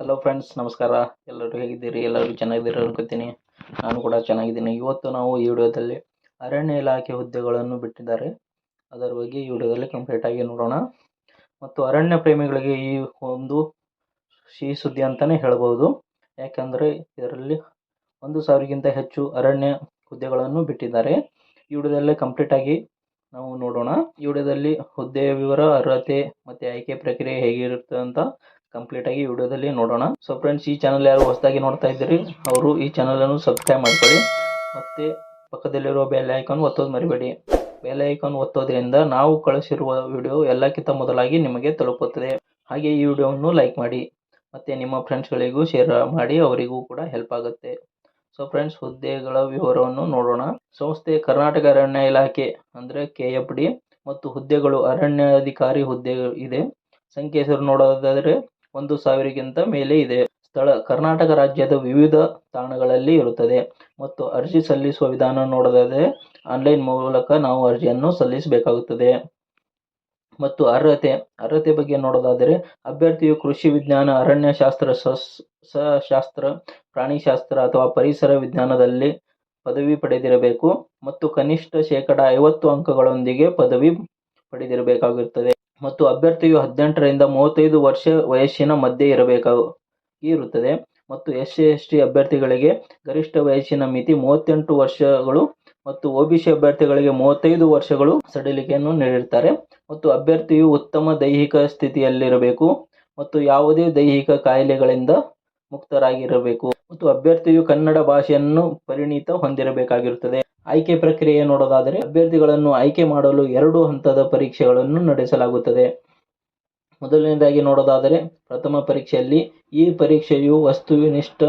Hello friends ನಮಸ್ಕಾರ. ಎಲ್ಲರೂ ಹೇಗಿದ್ದೀರಿ? ಎಲ್ಲರೂ ಚೆನ್ನಾಗಿದ್ದೀರಿ ಅನ್ಕೋತೀನಿ. ನಾನು ಕೂಡ ಚೆನ್ನಾಗಿದ್ದೀನಿ. ಇವತ್ತು ನಾವು ಈ ವಿಡಿಯೋದಲ್ಲಿ ಅರಣ್ಯ ಇಲಾಖೆ ಹುದ್ದೆಗಳನ್ನು ಬಿಟ್ಟಿದ್ದಾರೆ. ಅದರ ಬಗ್ಗೆ ಈ ವಿಡಿಯೋದಲ್ಲಿ ಕಂಪ್ಲೀಟಾಗಿ ನೋಡೋಣ. ಮತ್ತು ಅರಣ್ಯ ಪ್ರೇಮಿಗಳಿಗೆ ಈ ಒಂದು ಸಿಹಿ ಸುದ್ದಿ ಅಂತಲೇ ಹೇಳ್ಬೋದು. ಯಾಕಂದರೆ ಇದರಲ್ಲಿ ಒಂದು ಸಾವಿರಕ್ಕಿಂತ ಹೆಚ್ಚು ಅರಣ್ಯ ಹುದ್ದೆಗಳನ್ನು ಬಿಟ್ಟಿದ್ದಾರೆ. ಈ ವಿಡಿಯೋದಲ್ಲೇ ಕಂಪ್ಲೀಟಾಗಿ ನಾವು ನೋಡೋಣ. ಈ ವಿಡಿಯೋದಲ್ಲಿ ಹುದ್ದೆಯ ವಿವರ, ಅರ್ಹತೆ ಮತ್ತು ಆಯ್ಕೆ ಪ್ರಕ್ರಿಯೆ ಹೇಗಿರುತ್ತೆ ಅಂತ ಕಂಪ್ಲೀಟಾಗಿ ವಿಡಿಯೋದಲ್ಲಿ ನೋಡೋಣ. ಸೊ ಫ್ರೆಂಡ್ಸ್ ಈ ಚಾನಲ್ ಯಾರು ಹೊಸದಾಗಿ ನೋಡ್ತಾ ಇದ್ದೀರಿ, ಅವರು ಈ ಚಾನಲನ್ನು ಸಬ್ಸ್ಕ್ರೈಬ್ ಮಾಡ್ಕೊಳ್ಳಿ. ಮತ್ತು ಪಕ್ಕದಲ್ಲಿರುವ ಬೆಲ್ ಐಕಾನ್ ಒತ್ತೋದು ಮರಿಬೇಡಿ. ಬೆಲ್ ಐಕಾನ್ ಒತ್ತೋದ್ರಿಂದ ನಾವು ಕಳಿಸಿರುವ ವಿಡಿಯೋ ಎಲ್ಲಕ್ಕಿಂತ ಮೊದಲಾಗಿ ನಿಮಗೆ ತಲುಪುತ್ತದೆ. ಹಾಗೆ ಈ ವಿಡಿಯೋವನ್ನು ಲೈಕ್ ಮಾಡಿ. ಮತ್ತು ನಿಮ್ಮ ಫ್ರೆಂಡ್ಸ್ಗಳಿಗೂ ಶೇರ್ ಮಾಡಿ, ಅವರಿಗೂ ಕೂಡ ಹೆಲ್ಪ್ ಆಗುತ್ತೆ. ಸೊ ಫ್ರೆಂಡ್ಸ್ ಹುದ್ದೆಗಳ ವಿವರವನ್ನು ನೋಡೋಣ. ಸಂಸ್ಥೆ ಕರ್ನಾಟಕ ಅರಣ್ಯ ಇಲಾಖೆ, ಅಂದರೆ ಕೆ ಮತ್ತು ಹುದ್ದೆಗಳು ಅರಣ್ಯಾಧಿಕಾರಿ ಹುದ್ದೆ ಇದೆ. ಸಂಖ್ಯೆ ಹೆಸರು ನೋಡೋದಾದರೆ ಒಂದು ಸಾವಿರಕ್ಕಿಂತ ಮೇಲೆ ಇದೆ. ಸ್ಥಳ ಕರ್ನಾಟಕ ರಾಜ್ಯದ ವಿವಿಧ ತಾಣಗಳಲ್ಲಿ ಇರುತ್ತದೆ. ಮತ್ತು ಅರ್ಜಿ ಸಲ್ಲಿಸುವ ವಿಧಾನ ನೋಡೋದಾದರೆ ಆನ್ಲೈನ್ ಮೂಲಕ ನಾವು ಅರ್ಜಿಯನ್ನು ಸಲ್ಲಿಸಬೇಕಾಗುತ್ತದೆ. ಮತ್ತು ಅರ್ಹತೆ ಅರ್ಹತೆ ಬಗ್ಗೆ ನೋಡೋದಾದರೆ ಅಭ್ಯರ್ಥಿಯು ಕೃಷಿ ವಿಜ್ಞಾನ, ಅರಣ್ಯಶಾಸ್ತ್ರ ಸಶಾಸ್ತ್ರ, ಪ್ರಾಣಿಶಾಸ್ತ್ರ ಅಥವಾ ಪರಿಸರ ವಿಜ್ಞಾನದಲ್ಲಿ ಪದವಿ ಪಡೆದಿರಬೇಕು. ಮತ್ತು ಕನಿಷ್ಠ ಶೇಕಡ ಐವತ್ತು ಅಂಕಗಳೊಂದಿಗೆ ಪದವಿ ಪಡೆದಿರಬೇಕಾಗಿರುತ್ತದೆ ಮತ್ತು ಅಭ್ಯರ್ಥಿಯು ಹದಿನೆಂಟರಿಂದ ಮೂವತ್ತೈದು ವರ್ಷ ವಯಸ್ಸಿನ ಮಧ್ಯೆ ಇರಬೇಕು, ಇರುತ್ತದೆ. ಮತ್ತು ಎಸ್ ಸಿ ಎಸ್ ಟಿ ಅಭ್ಯರ್ಥಿಗಳಿಗೆ ಗರಿಷ್ಠ ವಯಸ್ಸಿನ ಮಿತಿ ಮೂವತ್ತೆಂಟು ವರ್ಷಗಳು ಮತ್ತು ಒ ಬಿ ಸಿ ಅಭ್ಯರ್ಥಿಗಳಿಗೆ ಮೂವತ್ತೈದು ವರ್ಷಗಳು ಸಡಿಲಿಕೆಯನ್ನು ನೀಡಿರ್ತಾರೆ ಮತ್ತು ಅಭ್ಯರ್ಥಿಯು ಉತ್ತಮ ದೈಹಿಕ ಸ್ಥಿತಿಯಲ್ಲಿರಬೇಕು ಮತ್ತು ಯಾವುದೇ ದೈಹಿಕ ಕಾಯಿಲೆಗಳಿಂದ ಮುಕ್ತರಾಗಿರಬೇಕು. ಮತ್ತು ಅಭ್ಯರ್ಥಿಯು ಕನ್ನಡ ಭಾಷೆಯನ್ನು ಪರಿಣಿತ ಹೊಂದಿರಬೇಕಾಗಿರುತ್ತದೆ. ಆಯ್ಕೆ ಪ್ರಕ್ರಿಯೆ ನೋಡೋದಾದರೆ ಅಭ್ಯರ್ಥಿಗಳನ್ನು ಆಯ್ಕೆ ಮಾಡಲು ಎರಡು ಹಂತದ ಪರೀಕ್ಷೆಗಳನ್ನು ನಡೆಸಲಾಗುತ್ತದೆ. ಮೊದಲನೇದಾಗಿ ನೋಡೋದಾದರೆ ಪ್ರಥಮ ಪರೀಕ್ಷೆಯಲ್ಲಿ ಈ ಪರೀಕ್ಷೆಯು ವಸ್ತುವಿನಿಷ್ಠ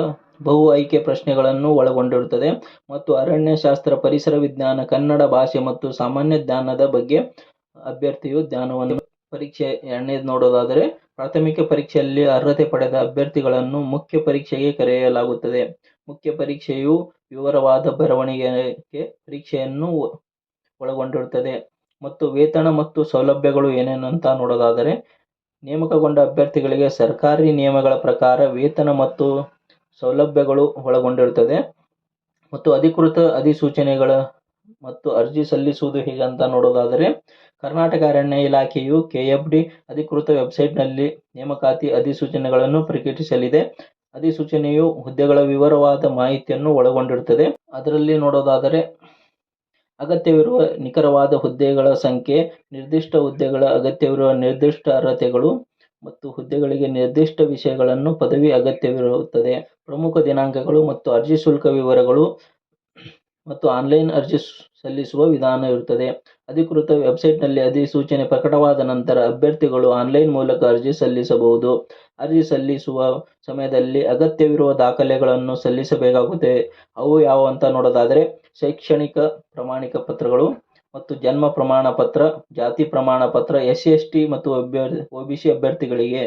ಬಹು ಆಯ್ಕೆ ಪ್ರಶ್ನೆಗಳನ್ನು ಒಳಗೊಂಡಿರುತ್ತದೆ ಮತ್ತು ಅರಣ್ಯಶಾಸ್ತ್ರ ಪರಿಸರ ವಿಜ್ಞಾನ, ಕನ್ನಡ ಭಾಷೆ ಮತ್ತು ಸಾಮಾನ್ಯ ಜ್ಞಾನದ ಬಗ್ಗೆ ಅಭ್ಯರ್ಥಿಯು ಜ್ಞಾನವನ್ನು ಪರೀಕ್ಷೆ ಎರಡನೇದು ನೋಡೋದಾದರೆ ಪ್ರಾಥಮಿಕ ಪರೀಕ್ಷೆಯಲ್ಲಿ ಅರ್ಹತೆ ಪಡೆದ ಅಭ್ಯರ್ಥಿಗಳನ್ನು ಮುಖ್ಯ ಪರೀಕ್ಷೆಗೆ ಕರೆಯಲಾಗುತ್ತದೆ. ಮುಖ್ಯ ಪರೀಕ್ಷೆಯು ವಿವರವಾದ ಬರವಣಿಗೆ ಪರೀಕ್ಷೆಯನ್ನು ಒಳಗೊಂಡಿರುತ್ತದೆ. ಮತ್ತು ವೇತನ ಮತ್ತು ಸೌಲಭ್ಯಗಳು ಏನೇನು ಅಂತ ನೋಡೋದಾದರೆ, ನೇಮಕಗೊಂಡ ಅಭ್ಯರ್ಥಿಗಳಿಗೆ ಸರ್ಕಾರಿ ನಿಯಮಗಳ ಪ್ರಕಾರ ವೇತನ ಮತ್ತು ಸೌಲಭ್ಯಗಳು ಒಳಗೊಂಡಿರುತ್ತದೆ. ಮತ್ತು ಅಧಿಕೃತ ಅಧಿಸೂಚನೆಗಳ ಮತ್ತು ಅರ್ಜಿ ಸಲ್ಲಿಸುವುದು ಹೇಗೆ ಅಂತ ನೋಡೋದಾದರೆ, ಕರ್ನಾಟಕ ಅರಣ್ಯ ಇಲಾಖೆಯು ಕೆ ಎಫ್ ಡಿ ಅಧಿಕೃತ ವೆಬ್ಸೈಟ್ನಲ್ಲಿ ನೇಮಕಾತಿ ಅಧಿಸೂಚನೆಗಳನ್ನು ಪ್ರಕಟಿಸಲಿದೆ. ಅಧಿಸೂಚನೆಯು ಹುದ್ದೆಗಳ ವಿವರವಾದ ಮಾಹಿತಿಯನ್ನು ಒಳಗೊಂಡಿರುತ್ತದೆ. ಅದರಲ್ಲಿ ನೋಡೋದಾದರೆ, ಅಗತ್ಯವಿರುವ ನಿಖರವಾದ ಹುದ್ದೆಗಳ ಸಂಖ್ಯೆ, ನಿರ್ದಿಷ್ಟ ಹುದ್ದೆಗಳ ಅಗತ್ಯವಿರುವ ನಿರ್ದಿಷ್ಟ ಅರ್ಹತೆಗಳು ಮತ್ತು ಹುದ್ದೆಗಳಿಗೆ ನಿರ್ದಿಷ್ಟ ವಿಷಯಗಳನ್ನು ಪದವಿ ಅಗತ್ಯವಿರುತ್ತದೆ. ಪ್ರಮುಖ ದಿನಾಂಕಗಳು ಮತ್ತು ಅರ್ಜಿ ಶುಲ್ಕ ವಿವರಗಳು ಮತ್ತು ಆನ್ಲೈನ್ ಅರ್ಜಿ ಸಲ್ಲಿಸುವ ವಿಧಾನ ಇರುತ್ತದೆ. ಅಧಿಕೃತ ವೆಬ್ಸೈಟ್ನಲ್ಲಿ ಅಧಿಸೂಚನೆ ಪ್ರಕಟವಾದ ನಂತರ ಅಭ್ಯರ್ಥಿಗಳು ಆನ್ಲೈನ್ ಮೂಲಕ ಅರ್ಜಿ ಸಲ್ಲಿಸಬಹುದು. ಅರ್ಜಿ ಸಲ್ಲಿಸುವ ಸಮಯದಲ್ಲಿ ಅಗತ್ಯವಿರುವ ದಾಖಲೆಗಳನ್ನು ಸಲ್ಲಿಸಬೇಕಾಗುತ್ತದೆ ಅವು ಯಾವುವು ಅಂತ ನೋಡೋದಾದರೆ, ಶೈಕ್ಷಣಿಕ ಪ್ರಮಾಣಿಕ ಪತ್ರಗಳು ಮತ್ತು ಜನ್ಮ ಪ್ರಮಾಣ ಪತ್ರ, ಜಾತಿ ಪ್ರಮಾಣ ಪತ್ರ, ಎಸ್ ಎಸ್ ಟಿ ಮತ್ತು ಅಭ್ಯರ್ಥಿ ಒ ಬಿ ಸಿ ಅಭ್ಯರ್ಥಿಗಳಿಗೆ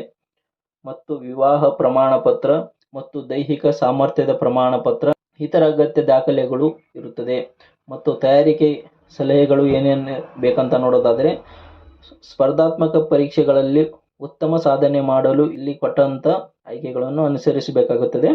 ಮತ್ತು ವಿವಾಹ ಪ್ರಮಾಣ ಪತ್ರ ಮತ್ತು ದೈಹಿಕ ಸಾಮರ್ಥ್ಯದ ಪ್ರಮಾಣ ಪತ್ರ ಇತರ ಅಗತ್ಯ ದಾಖಲೆಗಳು ಇರುತ್ತದೆ. ಮತ್ತು ತಯಾರಿಕೆ ಸಲಹೆಗಳು ಏನೇನು ಬೇಕಂತ ನೋಡೋದಾದರೆ, ಸ್ಪರ್ಧಾತ್ಮಕ ಪರೀಕ್ಷೆಗಳಲ್ಲಿ ಉತ್ತಮ ಸಾಧನೆ ಮಾಡಲು ಇಲ್ಲಿ ಕೊಟ್ಟಂಥ ಆಯ್ಕೆಗಳನ್ನು ಅನುಸರಿಸಬೇಕಾಗುತ್ತದೆ.